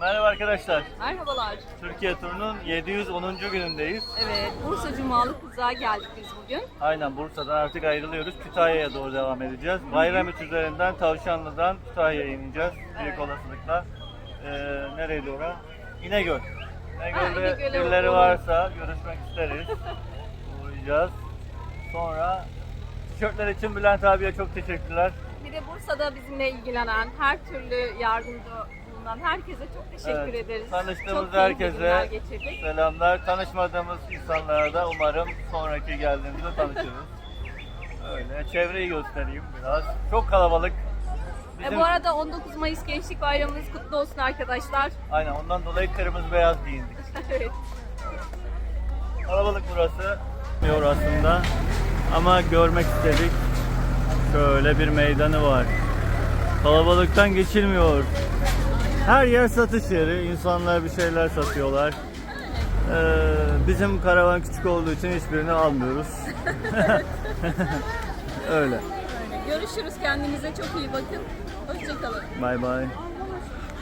Merhaba arkadaşlar. Merhabalar. Türkiye turunun 710. günündeyiz. Evet, Bursa Cumalı Kızığa geldik biz bugün. Aynen Bursa'dan artık ayrılıyoruz. Kütahya'ya doğru devam edeceğiz. Bayramüt üzerinden Tavşanlı'dan Kütahya'ya ineceğiz. Büyük Evet. olasılıkla. Ee, nereydi ora? İnegöl. İnegöl'de birileri varsa görüşmek isteriz. Uğrayacağız. Sonra tişörtler için Bülent abiye çok teşekkürler. Bir de Bursa'da bizimle ilgilenen, her türlü yardımcı bulunan herkese çok teşekkür Evet, ederiz. Tanıştığımız çok herkese selamlar. Tanışmadığımız insanlara da umarım sonraki geldiğimizde tanışırız. Öyle. Çevreyi göstereyim biraz. Çok kalabalık. E, Bizim- bu arada 19 Mayıs Gençlik Bayramınız kutlu olsun arkadaşlar. Aynen ondan dolayı kırmızı beyaz giyindik. evet. Kalabalık burası. Diyor aslında. Ama görmek istedik. Şöyle bir meydanı var. Kalabalıktan geçilmiyor. Her yer satış yeri. İnsanlar bir şeyler satıyorlar. Ee, bizim karavan küçük olduğu için hiçbirini almıyoruz. Öyle. Görüşürüz. Kendinize çok iyi bakın. Hoşçakalın. Bye bye.